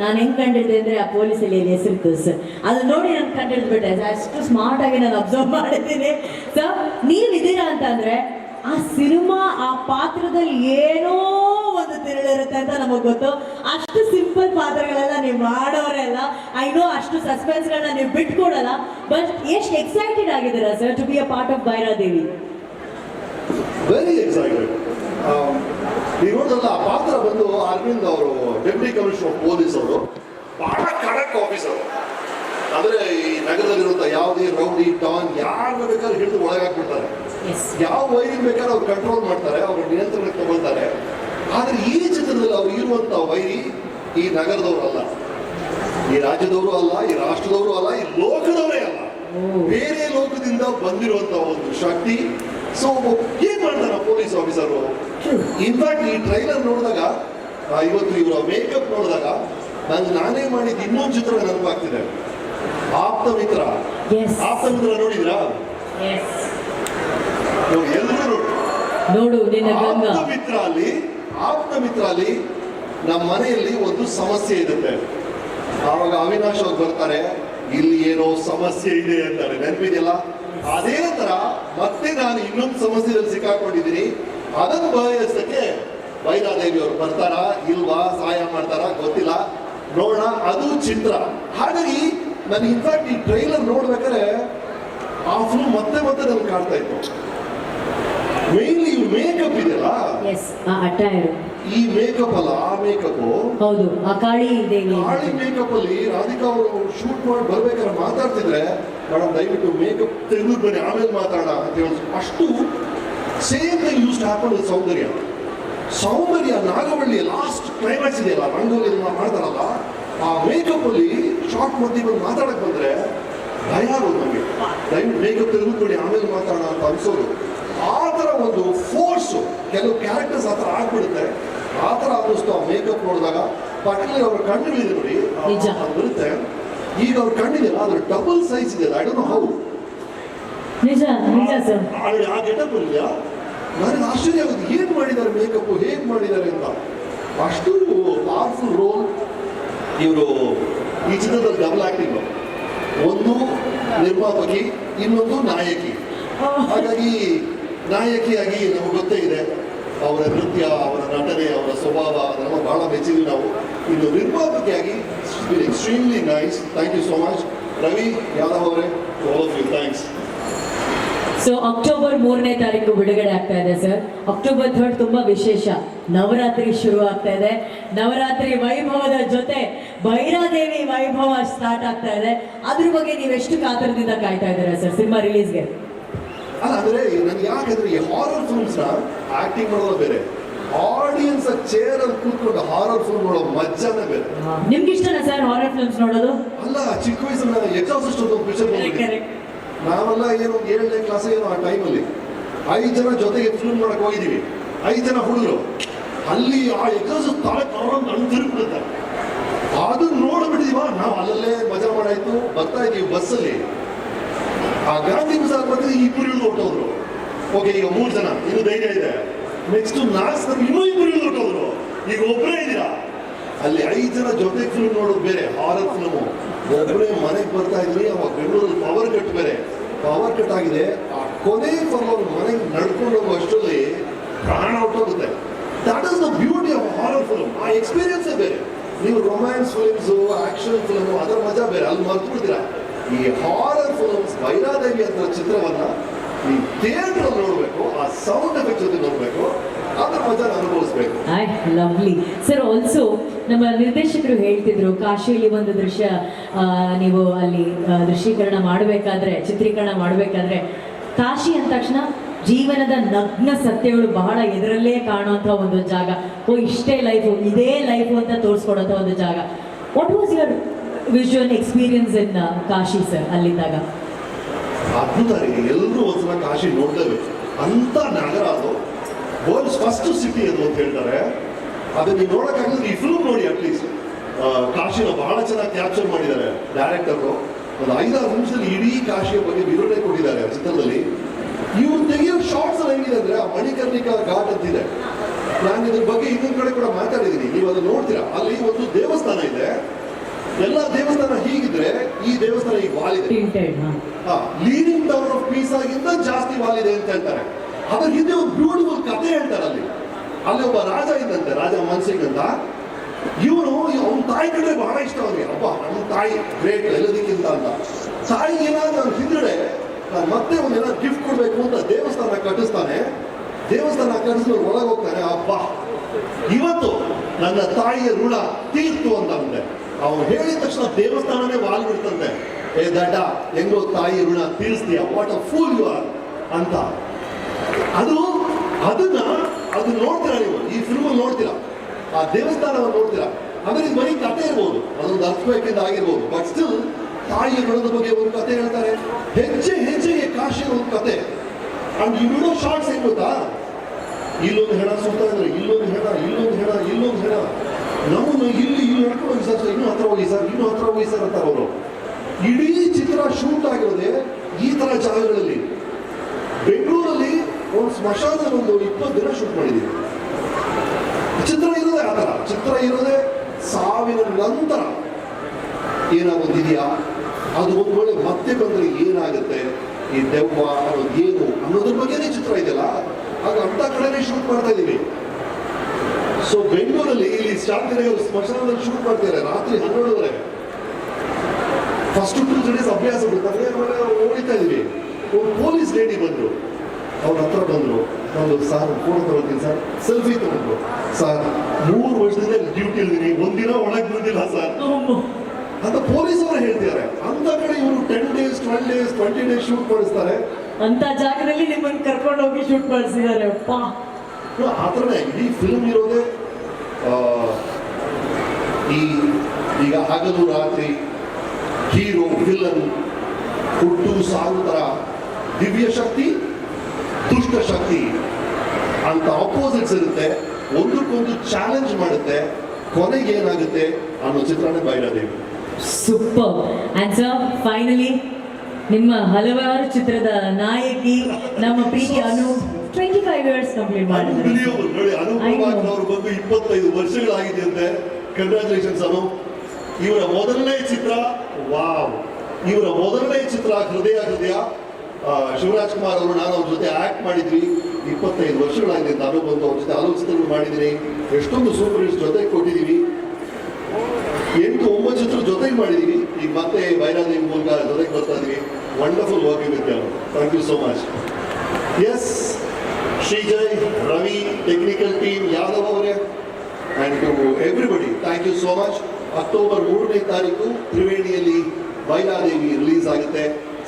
ನಾನು ಹೆಂಗ್ ಕಂಡಿಡ್ದೆ ಅಂದ್ರೆ ಆ ಪೊಲೀಸಲ್ಲಿ ಇಲ್ಲಿ ಹೆಸರಿತ್ತು ಸರ್? ಅದು ನೋಡಿ ನಾನು ಕಂಡಿಡ್ಬಿಟ್ಟೆ ಅಷ್ಟು ಸ್ಮಾರ್ಟ್ ಆಗಿ ನಾನು ಅಬ್ಸರ್ವ್ ಮಾಡಿದ್ದೀನಿ. ಸೊ ನೀವಿದ್ದೀರಾ ಅಂತ ಅಂದ್ರೆ ಆ ಸಿನಿಮಾ, ಆ ಪಾತ್ರದಲ್ಲಿ ಏನೋ ಒಂದು ತಿರುಳಿರುತ್ತೆ ಅಂತ ನಮಗೆ ಗೊತ್ತು. ಅಷ್ಟು ಸಿಂಪಲ್ ಪಾತ್ರಗಳೆಲ್ಲ ನೀವು ಮಾಡೋರೆಲ್ಲ ಐ ನೋ ಅಷ್ಟು ಸಸ್ಪೆನ್ಸ್ಗಳನ್ನ ನೀವು ಬಿಟ್ಕೊಡಲ್ಲ. ಬಟ್ ಎಷ್ಟು ಎಕ್ಸೈಟೆಡ್ ಆಗಿದ್ದೀರಾ sir to be a part of Bhairadevi very excited ನೋಡಿದ್ರಲ್ಲ ಆ ಪಾತ್ರ ಬಂದು ಅರವಿಂದ್ ಅವರು ಡೆಪ್ಯೂಟಿ ಕಮಿಷನರ್ ಆಫ್ ಪೊಲೀಸ್ ಅವರು ಬಹಳ ಖಡಕ್ ಆಫೀಸರ್ ಅಂದ್ರೆ ಈ ನಗರದಲ್ಲಿರುವಂತ ಯಾವುದೇ ರೌಡಿ ಟಾನ್ ಯಾರು ಬೇಕಾದ್ರೂ ಹಿಡಿದು ಒಳಗಾಕ್ಬಿಡ್ತಾರೆ. ಯಾವ ವೈರಿ ಬೇಕಾದ್ರೆ ಅವ್ರು ಕಂಟ್ರೋಲ್ ಮಾಡ್ತಾರೆ ಅವ್ರ ನಿಯಂತ್ರಣಕ್ಕೆ ತಗೊಳ್ತಾರೆ. ಆದ್ರೆ ಈ ಚಿತ್ರದಲ್ಲಿ ಅವ್ರು ಇರುವಂತ ವೈರಿ ಈ ನಗರದವರು ಅಲ್ಲ. ಈ ರಾಜ್ಯದವರು ಅಲ್ಲ ಈ ರಾಷ್ಟ್ರದವರು ಅಲ್ಲ ಈ ಲೋಕದವರೇ ಅಲ್ಲ. ಬೇರೆ ಲೋಕದಿಂದ ಬಂದಿರುವಂತ ಒಂದು ಶಕ್ತಿ ಸೊ ಏನ್ ಮಾಡ್ತಾರ ಪೊಲೀಸ್ ಆಫೀಸರು ಇನ್ಫ್ಯಾಕ್ಟ್ ಈ ಟ್ರೈಲರ್ ನೋಡಿದಾಗ ಇವತ್ತು ಇವರ ಮೇಕಪ್ ನೋಡಿದಾಗ ನಾನು ನಾನೇ ಮಾಡಿದ ಇನ್ನೊಂದು ಚಿತ್ರ ನೆನಪಾಗ್ತಿದೆ. ಆಪ್ತ ಮಿತ್ರ. ಆಪ್ತ ಮಿತ್ರ ನೋಡಿದ್ರಾ? ಎಲ್ಲರೂ ನೋಡಿ ಆಪ್ತ ಮಿತ್ರ ಅಲ್ಲಿ ಆಪ್ತ ಮಿತ್ರ ಅಲ್ಲಿ ನಮ್ಮ ಮನೆಯಲ್ಲಿ ಒಂದು ಸಮಸ್ಯೆ ಇರುತ್ತೆ. ಆವಾಗ ಅವಿನಾಶ್ ಅವ್ರು ಬರ್ತಾರೆ. ಇಲ್ಲಿ ಏನೋ ಸಮಸ್ಯೆ ಇದೆ ಅಂತಾರೆ. ನೆನಪಿದೆಯಲ್ಲ? ಅದೇ ತರ ಮತ್ತೆ ನಾನು ಇನ್ನೊಂದು ಸಮಸ್ಯೆಯಲ್ಲಿ ಸಿಕ್ಕಾಕೊಂಡಿದ್ದೀನಿ. ಅದನ್ನು ಬಯಸಕ್ಕೆ ವೈರಾದೇವಿ ಅವರು ಬರ್ತಾರಾ, ಇಲ್ವಾ, ಸಹಾಯ ಮಾಡ್ತಾರಾ ಗೊತ್ತಿಲ್ಲ. ನೋಡೋಣ. ಅದು ಚಿತ್ರ. ಹಾಗಾಗಿ ನಾನು ಇನ್ಫ್ಯಾಕ್ಟ್ ಈ ಟ್ರೈಲರ್ ನೋಡ್ಬೇಕಾದ್ರೆ ಆ ಫಿಲ್ಮ್ ಮತ್ತೆ ಮತ್ತೆ ನನ್ಗೆ ಕಾಡ್ತಾ ಇತ್ತು. ಮೇನ್ಲಿ ಇವ್ ಮೇಕಪ್ ಇದೆಯಲ್ಲ? ಎಸ್ ಆ ಅಟೈರ್ ಈ ಮೇಕಪ್ ಅಲ್ಲ ಆ ಮೇಕಪ್ ಹೌದು ಆ ಕಾಳಿ ಇದೆ ಕಾಳಿ ಮೇಕಪ್ ಅಲ್ಲಿ ರಾಧಿಕಾ ಅವರು ಶೂಟ್ ಮಾಡಿ ಬರ್ಬೇಕಾದ್ರೆ ಮಾತಾಡ್ತಿದ್ರೆ ಮೇಡಮ್ ದಯವಿಟ್ಟು ಮೇಕಪ್ ತೆಗೆದು ಬನ್ನಿ ಆಮೇಲೆ ಮಾತಾಡ ಅಂತ ಹೇಳಿ ಅಷ್ಟು same thing use happen Soundarya. Soundarya Nagavalli last climax ಇದೆಯಲ್ಲ ರಂಗೋಲಿ ಮಾಡ್ತಾರಲ್ಲ ಆ ಮೇಕಪ್ ಅಲ್ಲಿ ಶಾರ್ಟ್ ಮಧ್ಯೆ ಬಂದು ಮಾತಾಡಕ್ ಬಂದ್ರೆ ಭಯ ಆಗೋದು ನಮಗೆ. ದಯವಿಟ್ಟು ಮೇಕಪ್ ತೆಗೆದುಕೊಳ್ಳಿ ಆಮೇಲೆ ಮಾತಾಡೋಣ ಅಂತ ಅನ್ಸೋದು. ಥರ ಒಂದು ಫೋರ್ಸು ಕೆಲವು ಕ್ಯಾರೆಕ್ಟರ್ಸ್ ಆ ಥರ ಆಗ್ಬಿಡುತ್ತೆ. ಆ ಥರ ಅನ್ನಿಸ್ತು ಆ ಮೇಕಪ್ ನೋಡಿದಾಗ ಪರ್ಟಿಕ್ಯುಲರ್ ಅವ್ರ ಕಣ್ಣುಗಳಿದೆ ನೋಡಿ. ಅದು ಬರುತ್ತೆ. ಈಗ ಅವ್ರ ಕಣ್ಣಿದೆಯಲ್ಲ ಅದ್ರ ಡಬಲ್ ಸೈಜ್ ಇದೆ ಐ ಡೋಂಟ್ ನೋ ಹೌ ನಿಜ ನಿಜ ಸರ್ ಆ ಗೆಟಪ್ ಇದೆಯಾ? ನನಗೆ ಆಶ್ಚರ್ಯ ಆಗುತ್ತೆ ಏನ್ ಮಾಡಿದ್ದಾರೆ ಮೇಕಪ್ ಹೇಗೆ ಮಾಡಿದ್ದಾರೆ ಅಂತ. ಅಷ್ಟು ಪವರ್ಫುಲ್ ರೋಲ್ ಇವರು ಈ ಚಿತ್ರದಲ್ಲಿ ಡಬಲ್ ಆಕ್ಟಿಂಗ್ ಒಂದು ನಿರ್ಮಾಪಕಿ ಇನ್ನೊಂದು ನಾಯಕಿ. ಹಾಗಾಗಿ ನಾಯಕಿಯಾಗಿ ನಮಗೆ ಗೊತ್ತೇ ಇದೆ, ಅವರ ನೃತ್ಯ, ಅವರ ನಟನೆ, ಅವರ ಸ್ವಭಾವ ಅದನ್ನೆಲ್ಲ ಬಹಳ ಮೆಚ್ಚಿದ್ವಿ ನಾವು. ಇನ್ನು ನಿರ್ಮಾಪಕಿಯಾಗಿ extremely nice. Thank you so much Ravi Yadav ಅವರೇ ಆಫ್ ಥ್ಯಾಂಕ್ಸ್ ಸೊ ಅಕ್ಟೋಬರ್ ಮೂರನೇ ತಾರೀಕು ಬಿಡುಗಡೆ ಆಗ್ತಾ ಇದೆ ಸರ್ ಅಕ್ಟೋಬರ್ ಥರ್ಡ್ ತುಂಬಾ ವಿಶೇಷ. ನವರಾತ್ರಿ ಶುರು ಆಗ್ತಾ ಇದೆ. ನವರಾತ್ರಿ ವೈಭವದ ಜೊತೆ ಭೈರಾದೇವಿ ವೈಭವ ಸ್ಟಾರ್ಟ್ ಆಗ್ತಾ ಇದೆ. ಅದ್ರ ಬಗ್ಗೆ ನೀವೆಷ್ಟು ಕಾತರದಿಂದ ಕಾಯ್ತಾ ಇದ್ದೀರಾ ಸರ್ ಸಿನಿಮಾ ರಿಲೀಸ್ಗೆ ಅಲ್ಲ ಅಂದ್ರೆ ನನ್ಗೆ ಯಾಕಂದ್ರೆ ಈ ಹಾರರ್ ಫಿಲ್ಮ್ಸ್ನ ಆಕ್ಟಿಂಗ್ ಮಾಡೋದು ಬೇರೆ. ಆಡಿಯನ್ಸ್ ಚೇರ್ ಅಲ್ಲಿ ಕೂತ್ಕೊಂಡು ಹಾರರ್ ಫಿಲ್ಮ್ ನೋಡೋ ಮಜಾನೆ ಬೇರೆ. ನಿಮ್ಗೆ ಇಷ್ಟನಾ ಸರ್ ಹಾರರ್ ಫಿಲ್ಮ್ಸ್ ನೋಡೋದು? ಅಲ್ಲ ಚಿಕ್ಕ ವಯಸ್ಸಲ್ಲಿ ನಾನು ಎಕ್ಸಾಸ್ಟ್ ಒಂದು ಪಿಕ್ಚರ್. ನಾವೆಲ್ಲ ಏನು ಏಳನೇ ಕ್ಲಾಸ್ ಏನೋ ಆ ಟೈಮಲ್ಲಿ ಐದು ಜನ ಜೊತೆಗೆ ಫಿಲ್ಮ್ ಮಾಡಕ್ ಹೋಗಿದೀವಿ ಐದು ಜನ ಹುಡುಗರು. ಅಲ್ಲಿ ಆ ಎಕ್ಸಾಸ್ಟ್ ತಾಳೆ ತಗೊಂಡು ನನ್ ತಿರುಗ್ಬಿಡುತ್ತೆ. ಅದನ್ನ ನೋಡ್ಬಿಟ್ಟಿದೀವ. ನಾವು ಅಲ್ಲಲ್ಲೇ ಮಜಾ ಮಾಡಾಯ್ತು. ಬರ್ತಾ ಇದೀವಿ ಬಸ್ಸಲ್ಲಿ ಆ ಗಾಂಧಿ ಬಜಾರ್ ಬಂದ್ರೆ ಇಬ್ಬರು ಇಳಿದು ಹೊಟ್ಟೋದ್ರು ಓಕೆ ಈಗ ಮೂರು ಜನ, ಇನ್ನು ಧೈರ್ಯ ಇದೆ. ನೆಕ್ಸ್ಟ್ ನಾಲ್ಕು ಇನ್ನೂ ಇಬ್ಬರು ಇಳಿದು ಹೊಟ್ಟೋದ್ರು ಈಗ ಒಬ್ಬರೇ ಇದ್ದೀರಾ? ಅಲ್ಲಿ ಐದು ಜನ ಜೊತೆ ಫಿಲ್ಮ್ ನೋಡೋದು ಬೇರೆ, ಹಾರರ್ ಫಿಲ್ಮು ಒಬ್ಬರೇ ಮನೆಗೆ ಬರ್ತಾ ಇದ್ವಿ, ಅವಾಗ ಬೆಂಗಳೂರಲ್ಲಿ ಪವರ್ ಕಟ್ ಬೇರೆ. ಪವರ್ ಕಟ್ ಆಗಿದೆ. ಆ ಕೊನೆ ಫರ್ಲೋರ್ ಮನೆಗೆ ನಡ್ಕೊಂಡು ಹೋಗೋ ಅಷ್ಟರಲ್ಲಿ ಪ್ರಾಣ ಹೊಟ್ಟೋಗುತ್ತೆ. That is the beauty of horror film ಆ ಎಕ್ಸ್ಪೀರಿಯನ್ಸೇ ಬೇರೆ. ನೀವು ರೊಮ್ಯಾನ್ಸ್ ಫಿಲ್ಮ್ಸು ಆಕ್ಷನ್ ಫಿಲ್ಮು ಅದರ ಮಜಾ ಬೇರೆ. ಅಲ್ಲಿ ಮರ್ತು ಬಿಡ್ತೀರಾ ಈ ಹಾರರ್ ಫಿಲ್ಮ್ಸ್ ಭೈರಾದೇವಿ ಅಂತ ಚಿತ್ರವನ್ನ ಈ ಥಿಯೇಟರ್ ನೋಡಬೇಕು, ಆ ಸೌಂಡ್ ಎಫೆಕ್ಟ್ ಜೊತೆ ನೋಡಬೇಕು ಲವ್ಲಿ ಸರ್ ಆಲ್ಸೋ ನಮ್ಮ ನಿರ್ದೇಶಕರು ಹೇಳ್ತಿದ್ರು, ಕಾಶಿಯಲ್ಲಿ ಒಂದು ದೃಶ್ಯ ನೀವು ಅಲ್ಲಿ ದೃಶ್ಯೀಕರಣ ಮಾಡಬೇಕಾದ್ರೆ, ಚಿತ್ರೀಕರಣ ಮಾಡಬೇಕಾದ್ರೆ, ಕಾಶಿ ಅಂದ ತಕ್ಷಣ ಜೀವನದ ನಗ್ನ ಸತ್ಯಗಳು ಬಹಳ ಇದರಲ್ಲೇ ಕಾಣುವಂತ ಒಂದು ಜಾಗ. ಓ, ಇಷ್ಟೇ ಲೈಫು ಇದೇ ಲೈಫು ಅಂತ ತೋರಿಸ್ಕೊಡೋಂಥ ಒಂದು ಜಾಗ. What was your visual experience in Kashi sir ಅಲ್ಲಿದ್ದಾಗ? ಅದ್ಭುತ ರೀ. ಎಲ್ಲರೂ ಒಂದ್ಸಲ ಕಾಶಿ ನೋಡ್ಲೇಬೇಕು. ಅಂತ ನಗರ ಅದು ವರ್ಲ್ಡ್ಸ್ ಫಸ್ಟ್ ಸಿಟಿ ಅದು ಅಂತ ಹೇಳ್ತಾರೆ. ಅದನ್ನ ನೀವು ನೋಡಕ್ಕಾಗಲ್ಲ ಈ ಫಿಲ್ಮ್ ನೋಡಿ ಅಟ್ಲೀಸ್ಟ್ ಕಾಶಿನ ಬಹಳ ಚೆನ್ನಾಗಿ ಕ್ಯಾಪ್ಚರ್ ಮಾಡಿದ್ದಾರೆ ಡೈರೆಕ್ಟರು ಒಂದು ಐದಾರು ನಿಮಿಷದಲ್ಲಿ ಇಡೀ ಕಾಶಿಯ ಬಗ್ಗೆ ವಿವರಣೆ ಕೊಟ್ಟಿದ್ದಾರೆ ಆ ಚಿತ್ರದಲ್ಲಿ. ಇವ್ರು ತೆಗೆಯೋ ಶಾರ್ಟ್ಸ್ ಎಲ್ಲ ಹೆಂಗಿದೆ ಅಂದ್ರೆ, ಆ ಮಣಿಕರ್ಣಿಕಾ ಘಾಟ್ ಅಂತಿದೆ ನಾನು ಇದ್ರ ಬಗ್ಗೆ ಇನ್ನೊಂದ್ ಕಡೆ ಕೂಡ ಮಾತಾಡಿದ್ದೀನಿ ನೀವು ಅದನ್ನ ನೋಡ್ತೀರಾ? ಅಲ್ಲಿ ಒಂದು ದೇವಸ್ಥಾನ ಇದೆ. ಎಲ್ಲ ದೇವಸ್ಥಾನ ಹೀಗಿದ್ರೆ ಈ ದೇವಸ್ಥಾನ ಈಗ ವಾಲಿದೆ ಲೀಡಿಂಗ್ ಟವರ್ ಆಫ್ ಪೀಸ್ ಆಗಿಂದ ಜಾಸ್ತಿ ವಾಲಿದೆ ಅಂತ ಹೇಳ್ತಾರೆ. ಅದ್ರ ಹಿಂದೆ ಒಂದು ಬ್ಯೂಟಿಫುಲ್ ಕಥೆ ಹೇಳ್ತಾರೆ ಅಲ್ಲಿ. ಅಲ್ಲಿ ಒಬ್ಬ ರಾಜ ಇದ್ದಂತೆ ರಾಜ ಮನ್ಸಿಂಗ್ ಅಂತ ಇವನು ಅವನ ತಾಯಿ ಕಡೆ ಬಹಳ ಇಷ್ಟ ಅವನಿಗೆ. ಅಪ್ಪ ನಮ್ಮ ತಾಯಿ ಗ್ರೇಟ್ ಎಲ್ಲದಕ್ಕಿಂತ ಅಂತ. ತಾಯಿಗೆ ಏನಾದ್ರು ನಾನು ಹಿಂದ್ಗಡೆ ನಾನು ಮತ್ತೆ ಒಂದೇನಾದ್ರು ಗಿಫ್ಟ್ ಕೊಡ್ಬೇಕು ಅಂತ ದೇವಸ್ಥಾನ ಕಟ್ಟಿಸ್ತಾನೆ. ದೇವಸ್ಥಾನ ಕಟ್ಟಿಸಿದ್ರು ಒಳಗೆ ಹೋಗ್ತಾನೆ ಅಪ್ಪ ಇವತ್ತು ನನ್ನ ತಾಯಿಯ ಋಣ ತೀರ್ತು ಅವನು ಹೇಳಿದ ತಕ್ಷಣ ದೇವಸ್ಥಾನನೇ ವಾಲ್ ಬಿಡ್ತಂತೆ ಏ ದಡ್ಡ, ಹೆಂಗೋ ತಾಯಿ ಋಣ ತೀರಿಸ್ತೀಯ? What a fool you are ಅಂತ. ಅದು, ಅದನ್ನ, ಅದು ನೋಡ್ತೀರಾ ನೀವು? ಈ ಫಿಲ್ಮ್ ನೋಡ್ತೀರಾ? ಆ ದೇವಸ್ಥಾನವನ್ನು ನೋಡ್ತೀರಾ? ಅಂದ್ರೆ ಇದು ಬರೀ ಕತೆ ಇರ್ಬೋದು. ಅದೊಂದು ಅರ್ಥಬೇಕಿಂದ ಆಗಿರ್ಬೋದು. ಬಟ್ ಸ್ಟಿಲ್ ತಾಯಿಯ ಋಣದ ಬಗ್ಗೆ ಒಂದು ಕತೆ ಹೇಳ್ತಾರೆ. ಹೆಜ್ಜೆ, ಹೆಜ್ಜೆಗೆ ಕಾಶಿ ಒಂದು ಕತೆ. ಅಂಡ್ ಇನ್ನೂ ಶಾರ್ಟ್ಸ್ ಏನ್ ಗೊತ್ತಾ? ಇಲ್ಲೊಂದು ಹೆಣ ಸುತ್ತಾ ಇದ್ರೆ ಇಲ್ಲೊಂದು ಹೆಣ ಇಲ್ಲೊಂದು ಹೆಣ ಇಲ್ಲೊಂದು ಹೆಣ. ನಮ್ಮನ್ನು ಇಲ್ಲಿ ಇಲ್ಲಿ ನಡ್ಕೊಂಡು ಹೋಗಿ ಸರ್ ಇನ್ನೂ ಹತ್ರ ಹೋಗಿ ಸರ್ ಇನ್ನೂ ಹತ್ರ ಹೋಗಿ ಸರ್ ಅಂತಾರೆ ಅವರು ಇಡೀ ಚಿತ್ರ ಶೂಟ್ ಆಗಿರೋದೆ ಈ ತರ ಜಾಗಗಳಲ್ಲಿ. ಬೆಂಗಳೂರಲ್ಲಿ ಒಂದು ಸ್ಮಶಾನ ಒಂದು ಇಪ್ಪತ್ತು ದಿನ ಶೂಟ್ ಮಾಡಿದ್ದೀವಿ ಚಿತ್ರ ಇರೋದೇ ಆ ಥರ. ಚಿತ್ರ ಇರೋದೇ ಸಾವಿನ ನಂತರ ಏನಾಗೋದಿದೆಯಾ ಅದು ಒಂದು ವೇಳೆ ಮತ್ತೆ ಬಂದರೆ ಏನಾಗುತ್ತೆ? ಈ ದೆವ್ವ ಅನ್ನೋದು ಏನು? ಅನ್ನೋದ್ರ ಬಗ್ಗೆನೇ ಚಿತ್ರ ಇದೆಯಲ್ಲ? ಆಗ ಅಂಥ ಕಡೆನೇ ಶೂಟ್ ಮಾಡ್ತಾ ಇದ್ದೀವಿ ಸೊ ಬೆಂಗಳೂರಲ್ಲಿ ಇಲ್ಲಿ ಅವರು ಸ್ಮಶಾನದಲ್ಲಿ ಶೂಟ್ ಮಾಡ್ತಾರೆ ರಾತ್ರಿ ಹನ್ನೆರಡುವರೆ. ಫಸ್ಟ್ ಟೂ ಡೇಸ್ ಅಭ್ಯಾಸ ಬಿಡ್ತಾರೆ. ಓಡಿತಾ ಇದೀವಿ. ಒಂದು ಪೊಲೀಸ್ ಲೇಡಿ ಬಂದರು. ಅವ್ರ ಹತ್ರ ಬಂದ್ರು. ಒಂದು ಸಾರ್ ಫೋಟೋ ತಗೊಳ್ತೀನಿ ಸರ್. ಸೆಲ್ಫಿ ತಗೊಂಡ್ರು. ಸರ್ ಮೂರು ವರ್ಷದಿಂದ ಡ್ಯೂಟಿ ಇದ್ದೀನಿ ಒಂದಿನ ಒಳಗೆ ಬಂದಿಲ್ಲ ಸರ್. ಅಂತ ಪೊಲೀಸ್ ಅವರು ಹೇಳ್ತಿದ್ದಾರೆ. ಅಂತ ಕಡೆ ಇವರು ten days twelve days twenty days shoot ಮಾಡಿಸ್ತಾರೆ. ಅಂತ ಜಾಗದಲ್ಲಿ ನಿಮ್ಮನ್ನು ಕರ್ಕೊಂಡು ಹೋಗಿ ಶೂಟ್ ಮಾಡಿಸಿದ್ದಾರೆ ಆ ಥರನೇ ಇಡೀ ಫಿಲ್ಮ್ ಇರೋದೇ ಈ ಈಗ ಹಗಲು ರಾತ್ರಿ ಹೀರೋ ವಿಲನ್ ಹುಟ್ಟು ಸಾವುತರ ದಿವ್ಯ ಶಕ್ತಿ, ದುಷ್ಟ ಶಕ್ತಿ ಅಂತ ಆಪೋಸಿಟ್ಸ್ ಇರುತ್ತೆ. ಒಂದಕ್ಕೊಂದು ಚಾಲೆಂಜ್ ಮಾಡುತ್ತೆ. ಕೊನೆಗೆ ಏನಾಗುತ್ತೆ? ಅನ್ನೋ ಚಿತ್ರಣ Bhairadevi super answer sir finally ನಿಮ್ಮ ಹಲವಾರು ಚಿತ್ರದ ನಾಯಕಿ ನಮ್ಮ ಪ್ರೀತಿ Anu twenty five years complete. Prabhakar ಅವರು ಬಂದು ಇಪ್ಪತ್ತೈದು ವರ್ಷಗಳಾಗಿದೆ ಅಂತೆ. ಕಂಗ್ರ್ಯಾಚುಲೇಷನ್ಸ್ ಅನು. ಇವರ ಮೊದಲನೇ ಚಿತ್ರ ವಾವ್. ಇವರ ಮೊದಲನೇ ಚಿತ್ರ ಹೃದಯ ಹೃದಯ. ಶಿವರಾಜ್ ಕುಮಾರ್ ಅವರು ನಾನು ಅವ್ರ ಜೊತೆ ಆಕ್ಟ್ ಮಾಡಿದ್ವಿ. ಇಪ್ಪತ್ತೈದು ವರ್ಷಗಳಾಗಿದೆ ಅನು ಬಂದು ಅವ್ರ ಜೊತೆ ಆಲೋಚನೆ ಮಾಡಿದ್ರಿ ಮಾಡಿದ್ದೀನಿ. ಎಷ್ಟೊಂದು ಸೂಪರ್ ಜೊತೆ ಕೊಟ್ಟಿದ್ದೀವಿ. ಎಂಟು ಒಂಬತ್ತು ಚಿತ್ರ ಜೊತೆಗೆ ಮಾಡಿದ್ದೀವಿ ಈಗ ಮತ್ತೆ ವೈರಾದೇವಿ ಮೂಲಕ ಜೊತೆಗೆ ಬರ್ತಾ ಇದೀವಿ wonderful working thank you so much S Shreejay, Ravi technical team Yadav ಅವರೇ. And to everybody thank you so much October ಮೂರನೇ ತಾರೀಕು ತ್ರಿವೇಣಿಯಲ್ಲಿ ಬೈಲಾದೇವಿ ರಿಲೀಸ್ ಆಗುತ್ತೆ.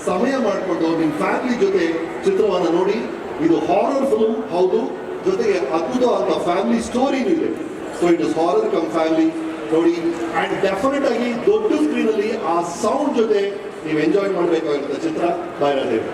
ಸಮಯ ಮಾಡಿಕೊಂಡು ನಿಮ್ಮ ಫ್ಯಾಮಿಲಿ ಜೊತೆ ಚಿತ್ರವನ್ನು ನೋಡಿ. ಇದು ಹಾರರ್ ಫಿಲ್ಮ್ ಹೌದು. ಜೊತೆಗೆ ಅದ್ಭುತವಾದ ಫ್ಯಾಮಿಲಿ ಸ್ಟೋರಿನೂ ಇದೆ. So it is horror cum family ನೋಡಿ. ಆ್ಯಂಡ್ ಡೆಫಿನೆಟ್ ಆಗಿ ದೊಡ್ಡ ಸ್ಕ್ರೀನಲ್ಲಿ ಆ ಸೌಂಡ್ ಜೊತೆ ನೀವು ಎಂಜಾಯ್ ಮಾಡಬೇಕಾಗಿರುತ್ತೆ ಚಿತ್ರ. ಬೈಲಾದೇವಿ